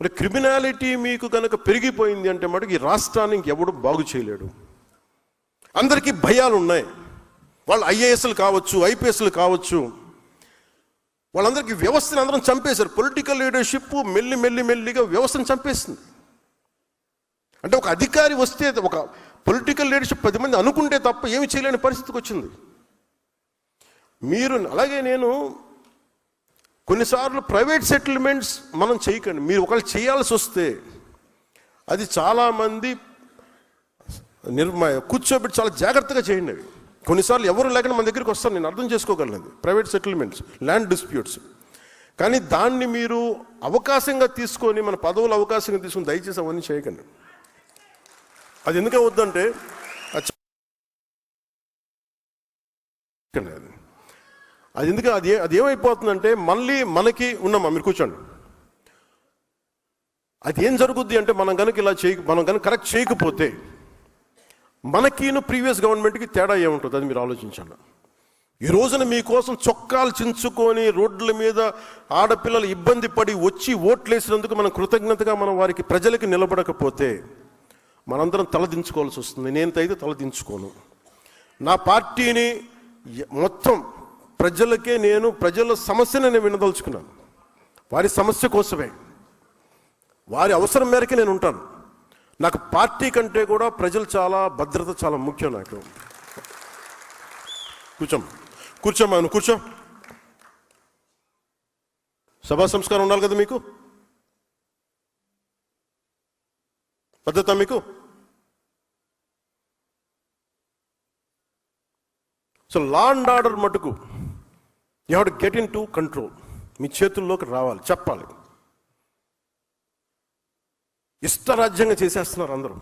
మరి క్రిమినాలిటీ మీకు కనుక పెరిగిపోయింది అంటే మటుకు ఈ రాష్ట్రాన్ని ఇంకెవడు బాగు చేయలేడు. అందరికీ భయాలు ఉన్నాయి వాళ్ళు ఐఏఎస్లు కావచ్చు ఐపీఎస్లు కావచ్చు. వాళ్ళందరికీ వ్యవస్థను అందరం చంపేశారు. పొలిటికల్ లీడర్షిప్ మెల్లి మెల్లి మెల్లిగా వ్యవస్థను చంపేస్తుంది అంటే ఒక అధికారి వస్తే ఒక పొలిటికల్ లీడర్షిప్ పది మంది అనుకుంటే తప్ప ఏమి చేయలేని పరిస్థితికి వచ్చింది. మీరు అలాగే నేను కొన్నిసార్లు ప్రైవేట్ సెటిల్మెంట్స్ మనం చేయకండి. మీరు ఒకళ్ళు చేయాల్సి వస్తే అది చాలామంది నిర్మ కూర్చోబెట్టి చాలా జాగ్రత్తగా చేయండి అవి. కొన్నిసార్లు ఎవరు లేకుండా మన దగ్గరికి వస్తారు. నేను అర్థం చేసుకోగలను ప్రైవేట్ సెటిల్మెంట్స్ ల్యాండ్ డిస్ప్యూట్స్. కానీ దాన్ని మీరు అవకాశంగా తీసుకొని మన పదవులు అవకాశంగా తీసుకొని దయచేసి అవన్నీ చేయకండి. అది ఎందుకు అవుద్దంటే అది ఎందుకు? అది అది ఏమైపోతుందంటే మళ్ళీ మనకి ఉన్నామా? మీరు కూర్చోండి. అది ఏం జరుగుద్ది అంటే మనం కనుక ఇలా చేయ మనం కనుక కరెక్ట్ చేయకపోతే మనకిను ప్రీవియస్ గవర్నమెంట్కి తేడా ఏముంటుంది? అది మీరు ఆలోచించండి. ఈ రోజున మీకోసం చొక్కాలు చించుకొని రోడ్ల మీద ఆడపిల్లలు ఇబ్బంది పడి వచ్చి ఓట్లేసినందుకు మనం కృతజ్ఞతగా మనం వారికి ప్రజలకి నిలబడకపోతే మనందరం తలదించుకోవాల్సి వస్తుంది. నేనైతే తలదించుకోను నా పార్టీని మొత్తం ప్రజలకే నేను ప్రజల సమస్యను నేను వినదలుచుకున్నాను. వారి సమస్య కోసమే. వారి అవసరం మేరకే నేను ఉంటాను. నాకు పార్టీ కంటే కూడా ప్రజలు చాలా భద్రత చాలా ముఖ్యం నాకు. కూర్చోం కూర్చోమ్మా నువ్వు కూర్చో. సభా సంస్కారం ఉండాలి కదా మీకు? భద్రత మీకు? సో లా అండ్ ఆర్డర్ మటుకు you have to get into control మీ చేతుల్లోకి రావాలి చెప్పాలి. ఇష్టరాజ్యంగా చేసేస్తున్నారు అందరూ.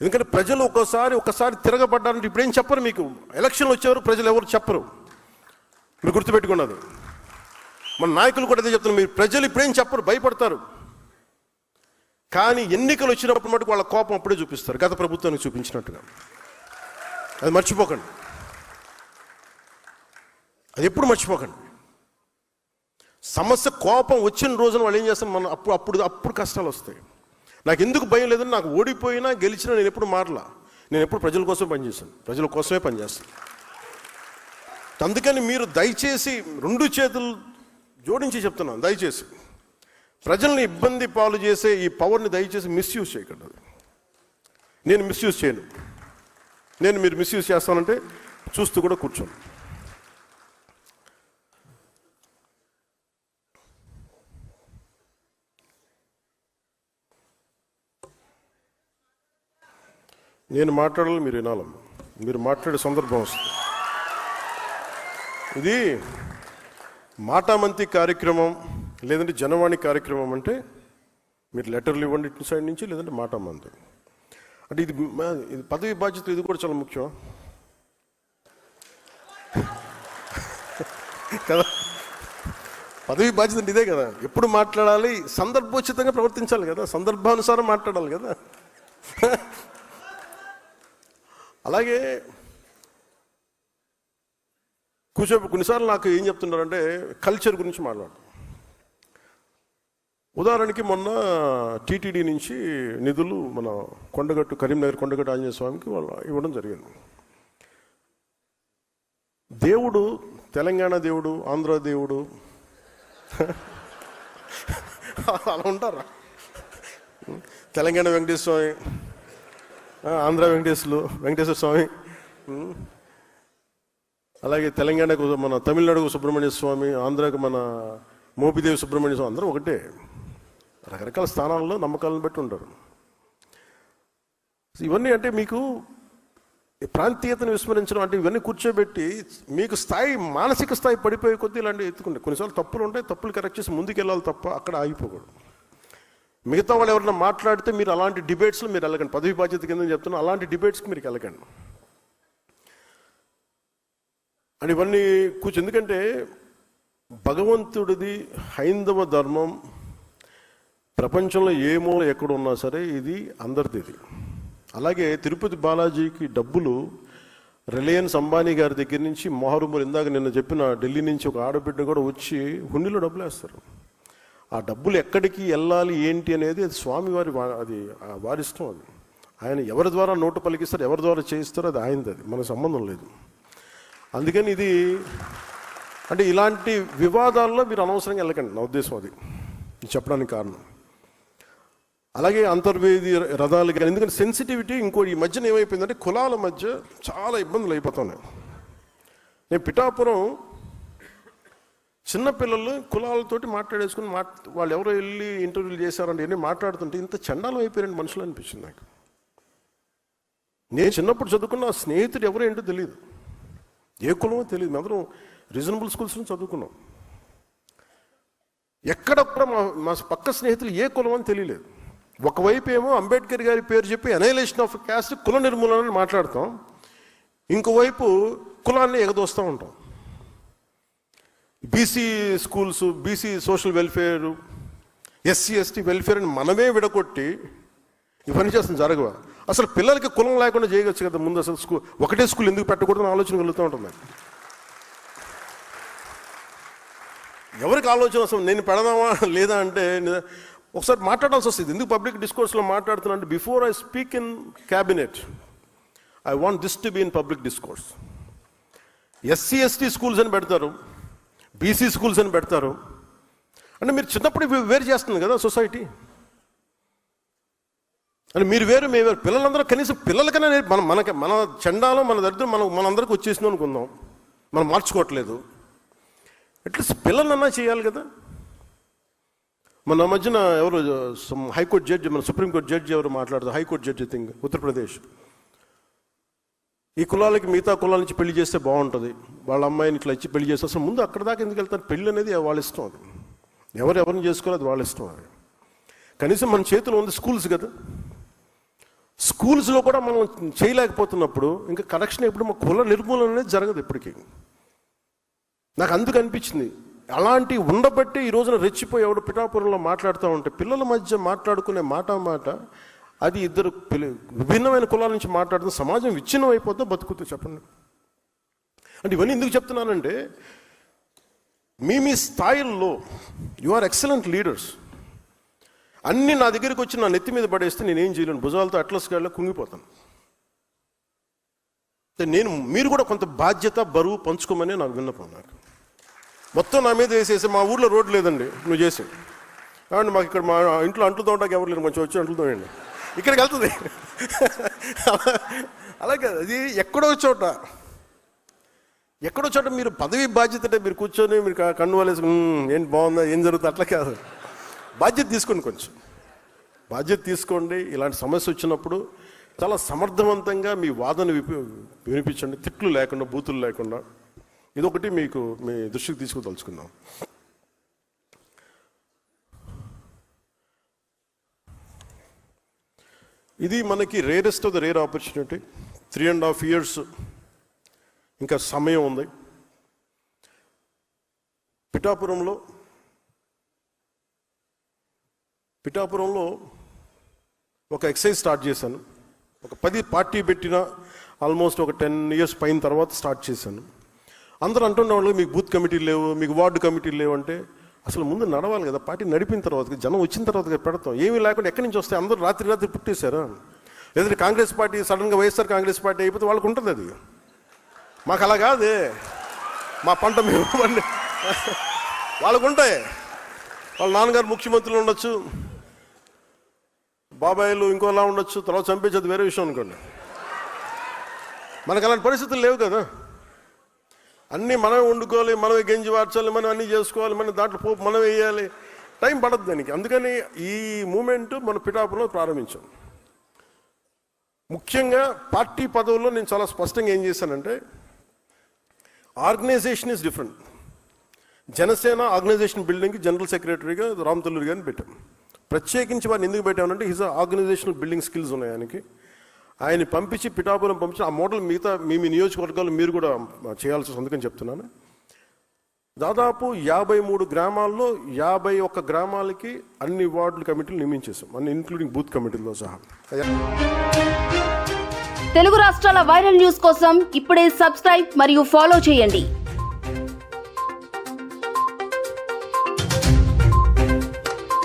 ఎందుకంటే ప్రజలు ఒక్కోసారి ఒక్కసారి తిరగబడ్డారంటే ఇప్పుడు ఏం చెప్పరు మీకు? ఎలక్షన్లు వచ్చేవారు ప్రజలు ఎవరు చెప్పరు. మీరు గుర్తుపెట్టుకున్నది. మన నాయకులు కూడా అదే చెప్తున్నారు మీరు ప్రజలు ఇప్పుడేం చెప్పరు భయపడతారు. కానీ ఎన్నికలు వచ్చినప్పుడు మటుకు వాళ్ళ కోపం అప్పుడే చూపిస్తారు గత ప్రభుత్వానికి చూపించినట్టుగా. అది మర్చిపోకండి. అది ఎప్పుడు మర్చిపోకండి. సమస్య కోపం వచ్చిన రోజున వాళ్ళు ఏం చేస్తాం మనం అప్పుడు అప్పుడు అప్పుడు కష్టాలు వస్తాయి. నాకు ఎందుకు భయం లేదని నాకు ఓడిపోయినా గెలిచినా నేను ఎప్పుడు మారలా. నేను ఎప్పుడు ప్రజల కోసం పనిచేశాను ప్రజల కోసమే పనిచేస్తాను అందుకని మీరు దయచేసి రెండు చేతులు జోడించి చెప్తున్నాను దయచేసి. ప్రజల్ని ఇబ్బంది పాలు చేసే ఈ పవర్ని దయచేసి మిస్యూజ్ చేయకండి నేను మిస్యూజ్ చేయను. నేను మీరు మిస్యూజ్ చేస్తానంటే చూస్తూ కూడా కూర్చోను. నేను మాట్లాడాలి మీరు వినాలమ్మా మీరు మాట్లాడే సందర్భం వస్తుంది. ఇది మాటామంతి కార్యక్రమం లేదంటే జనవాణి కార్యక్రమం అంటే మీరు లెటర్లు ఇవ్వండి ఇటు సైడ్ నుంచి లేదంటే మాటామంతి. అంటే ఇది ఇది పదవి బాధ్యత ఇది కూడా చాలా ముఖ్యం. కదా? పదవి బాధ్యత అంటే ఇదే కదా. ఎప్పుడు మాట్లాడాలి సందర్భోచితంగా ప్రవర్తించాలి కదా. సందర్భానుసారం మాట్లాడాలి కదా. అలాగే కూర్చోపు కొన్నిసార్లు నాకు ఏం చెప్తున్నారంటే కల్చర్ గురించి మాట్లాడు ఉదాహరణకి మొన్న టీటీడీ నుంచి నిధులు మన కొండగట్టు కరీంనగర్ కొండగట్టు ఆంజనేయ స్వామికి వాళ్ళు ఇవ్వడం జరిగింది. దేవుడు తెలంగాణ దేవుడు ఆంధ్ర దేవుడు అలా ఉంటారా? తెలంగాణ వెంకటేశ్వర స్వామి ఆంధ్ర వెంకటేశ్వరులు వెంకటేశ్వర స్వామి. అలాగే తెలంగాణకు మన తమిళనాడుకు సుబ్రహ్మణ్య స్వామి ఆంధ్రాకు మన మోపిదేవి సుబ్రహ్మణ్య స్వామి అందరూ ఒకటే. రకరకాల స్థానాల్లో నమ్మకాలను బట్టి ఉంటారు. ఇవన్నీ అంటే మీకు ఈ ప్రాంతీయతను విస్మరించడం అంటే ఇవన్నీ కూర్చోబెట్టి మీకు స్థాయి మానసిక స్థాయి పడిపోయే కొద్దీ ఇలాంటివి ఎత్తుకుంటాయి. కొన్నిసార్లు తప్పులు ఉంటాయి తప్పులు కరెక్ట్ చేసి ముందుకు వెళ్ళాలి తప్ప అక్కడ ఆగిపోకూడదు. మిగతా వాళ్ళు ఎవరైనా మాట్లాడితే మీరు అలాంటి డిబేట్స్లో మీరు వెళ్ళకండి. పదవి బాధ్యత కింద చెప్తున్నా అలాంటి డిబేట్స్కి మీరు వెళ్ళకండి. అని ఇవన్నీ కూర్చో ఎందుకంటే భగవంతుడిది హైందవ ధర్మం ప్రపంచంలో ఏ మూల ఎక్కడ ఉన్నా సరే ఇది అందరిది ఇది అలాగే తిరుపతి బాలాజీకి డబ్బులు రిలయన్స్ అంబానీ గారి దగ్గర నుంచి మొహరుమూరు ఇందాక నిన్న చెప్పిన ఢిల్లీ నుంచి ఒక ఆడబిడ్డ కూడా వచ్చి హుండీలో డబ్బులు వేస్తారు. ఆ డబ్బులు ఎక్కడికి వెళ్ళాలి ఏంటి అనేది అది స్వామివారి వా- అది వారిష్టం వారి ఇష్టం అది. ఆయన ఎవరి ద్వారా నోటు పలికిస్తారు ఎవరి ద్వారా చేయిస్తారో అది ఆయనది అది. మన సంబంధం లేదు. అందుకని ఇది అంటే ఇలాంటి వివాదాల్లో మీరు అనవసరంగా వెళ్ళకండి. నా ఉద్దేశం అది. చెప్పడానికి కారణం. అలాగే అంతర్వేది రథాలు కానీ ఎందుకంటే సెన్సిటివిటీ ఇంకో ఈ మధ్యన ఏమైపోయిందంటే కులాల మధ్య చాలా ఇబ్బందులు అయిపోతున్నాయి. నేను పిఠాపురం చిన్నపిల్లలు కులాలతోటి మాట్లాడేసుకుని మాట్ వాళ్ళు ఎవరో వెళ్ళి ఇంటర్వ్యూలు చేశారంటే ఇవన్నీ మాట్లాడుతుంటే ఇంత చండాలం అయిపోయారండి మనుషులు అనిపించింది నాకు. నేను చిన్నప్పుడు చదువుకున్న స్నేహితుడు ఎవరో ఏంటో తెలియదు ఏ కులమో తెలియదు మేమందరం రీజనబుల్ స్కూల్స్లో చదువుకున్నాం. ఎక్కడ కూడా మా మా పక్క స్నేహితులు ఏ కులం అని తెలియలేదు. ఒకవైపు ఏమో అంబేద్కర్ గారి పేరు చెప్పి అనైలేషన్ ఆఫ్ క్యాస్ట్ కుల నిర్మూలన అని మాట్లాడతాం. ఇంకోవైపు కులాన్ని ఎగదోస్తూ ఉంటాం. BC schools BC social welfare SC ST welfare అని మనమే విడగొట్టి ఇవన్నీ చేస్తుంది జరగవా? అసలు పిల్లలకి కులం లేకుండా చేయవచ్చు కదా ముందు అసలు స్కూల్ ఒకటే స్కూల్ ఎందుకు పెట్టకూడదని ఆలోచన కలుగుతూ ఉంటుంది. ఎవరికి ఆలోచన అసలు నేను పెడదామా లేదా అంటే ఒకసారి మాట్లాడాల్సి వస్తుంది. ఎందుకు పబ్లిక్ డిస్కోర్స్లో మాట్లాడుతున్నా అంటే before I speak in cabinet I want this to be in public discourse SC ST schools అని పెడతారు. బీసీ స్కూల్స్ అని పెడతారు. అంటే మీరు చిన్నప్పుడు వేరు చేస్తుంది కదా సొసైటీ. అంటే మీరు వేరు మేము వేరు. పిల్లలందరూ కనీసం పిల్లలకైనా మన మనకి మన చెండాలో మన దరిద్రం మనం మనందరికి వచ్చేసింది అనుకుందాం. మనం మార్చుకోవట్లేదు. అట్లీస్ట్ పిల్లలన్నా చేయాలి కదా. మన మధ్యన ఎవరు హైకోర్టు జడ్జి మన సుప్రీంకోర్టు జడ్జి ఎవరు మాట్లాడతారు? High court judge thing Uttar Pradesh. ఈ కులాలకి మిగతా కులాల నుంచి పెళ్ళి చేస్తే బాగుంటుంది. వాళ్ళ అమ్మాయిని ఇట్లా ఇచ్చి పెళ్ళి చేస్తే అసలు ముందు అక్కడ దాకా ఎందుకు వెళ్తారు? పెళ్ళి అనేది వాళ్ళ ఇష్టం అది. ఎవరు ఎవరిని చేసుకోవాలి అది వాళ్ళ ఇష్టం అది. కనీసం మన చేతిలో ఉంది స్కూల్స్ కదా. స్కూల్స్లో కూడా మనం చేయలేకపోతున్నప్పుడు ఇంకా కరెక్షన్ ఎప్పుడు మా కుల నిర్మూలన అనేది జరగదు ఇప్పటికీ. నాకు అందుకు అనిపించింది. అలాంటి ఉండబట్టి ఈ రోజున రెచ్చిపోయి ఎవడు పిఠాపురంలో మాట్లాడుతూ ఉంటే పిల్లల మధ్య మాట్లాడుకునే మాట మాట అది ఇద్దరు పిల్ల విభిన్నమైన కులాల నుంచి మాట్లాడుతూ సమాజం విచ్ఛిన్నం అయిపోతే బతుకుతూ చెప్పండి. అంటే ఇవన్నీ ఎందుకు చెప్తున్నానంటే మీ మీ స్థాయిల్లో యు ఆర్ ఎక్సలెంట్ లీడర్స్ అన్నీ నా దగ్గరికి వచ్చి నా నెత్తి మీద పడేస్తే నేనేం చేయలేను. భుజాలతో అట్లస్ గాడిలో కుంగిపోతాను. నేను మీరు కూడా కొంత బాధ్యత బరువు పంచుకోమని నాకు విన్నపం నాకు. మొత్తం నా మీద వేసేసి మా ఊర్లో రోడ్డు లేదండి నువ్వు చేసి. కాబట్టి మాకు ఇక్కడ మా ఇంట్లో అంట్లు తోటకి ఎవరు లేరు కొంచెం వచ్చి అంట్లు తోయండి ఇక్కడికి వెళ్తుంది. అలాగే అది ఎక్కడో చోట. ఎక్కడో చోట మీరు పదవి బాధ్యత అంటే మీరు కూర్చొని మీరు కన్ను వాళ్ళేసి ఏంటి బాగుందా ఏం జరుగుతుంది? అట్లా కాదు. బాధ్యత తీసుకోండి కొంచెం. బాధ్యత తీసుకోండి. ఇలాంటి సమస్య వచ్చినప్పుడు చాలా సమర్థవంతంగా మీ వాదన విప వినిపించండి. తిట్లు లేకుండా బూతులు లేకుండా. ఇదొకటి మీకు మీ దృష్టికి తీసుకుదలుచుకుందాం ఇది మనకి rarest of the rare opportunity three and half years ఇంకా సమయం ఉంది. పిఠాపురంలో పిఠాపురంలో ఒక ఎక్సైజ్ స్టార్ట్ చేశాను. ఒక పది పార్టీ పెట్టిన ఆల్మోస్ట్ ఒక టెన్ ఇయర్స్ పైన తర్వాత స్టార్ట్ చేశాను. అందరూ అంటున్నవాళ్ళు మీకు బూత్ కమిటీలు లేవు మీకు వార్డు కమిటీలు లేవు అంటే అసలు ముందు నడవాలి కదా పార్టీ నడిపిన తర్వాత జనం వచ్చిన తర్వాత పెడతాం. ఏమీ లేకుండా ఎక్కడి నుంచి వస్తాయి? అందరూ రాత్రి రాత్రి పుట్టేశారా. లేదంటే కాంగ్రెస్ పార్టీ సడన్గా వైఎస్ఆర్ కాంగ్రెస్ పార్టీ అయిపోతే వాళ్ళకు ఉంటుంది అది. మాకు అలా కాదే. మా పంట మేము పండి వాళ్ళకు ఉంటాయి. వాళ్ళ నాన్నగారు ముఖ్యమంత్రులు ఉండొచ్చు. బాబాయిలు ఇంకోలా ఉండొచ్చు. తర్వాత చంపించేది వేరే విషయం అనుకోండి. మనకు అలాంటి పరిస్థితులు లేవు కదా. అన్నీ మనమే వండుకోవాలి మనమే గెంజి వార్చాలి మనం అన్నీ చేసుకోవాలి మనం దాంట్లో పోపు మనం వేయాలి. టైం పడద్దు దానికి. అందుకని ఈ మూమెంట్ మన పిఠాపులో ప్రారంభించాం. ముఖ్యంగా పార్టీ పదవుల్లో నేను చాలా స్పష్టంగా ఏం చేశానంటే organization is different Janasena organization బిల్డింగ్కి జనరల్ సెక్రటరీగా రామ్ తల్లూరి గారిని పెట్టాం. ప్రత్యేకించి వారిని ఎందుకు పెట్టామంటే హిజ్ ఆర్గనైజేషనల్ బిల్డింగ్ స్కిల్స్ ఉన్నాయి ఆయనకి. ఆయన పంపించి పిఠాపురం పంపించి ఆ మోడల్ మిగతా మీ మీ నియోజకవర్గాలు మీరు కూడా చేయాల్సి అందుకని చెప్తున్నాను. దాదాపు యాభై మూడు గ్రామాల్లో యాభై ఒక్క గ్రామాలకి అన్ని వార్డుల కమిటీలు నియమించేసాం అన్ని ఇంక్లూడింగ్ బూత్ కమిటీల్లో సహా. తెలుగు రాష్ట్రాల వైరల్ న్యూస్ కోసం ఇప్పుడే సబ్స్క్రైబ్ మరియు ఫాలో చేయండి.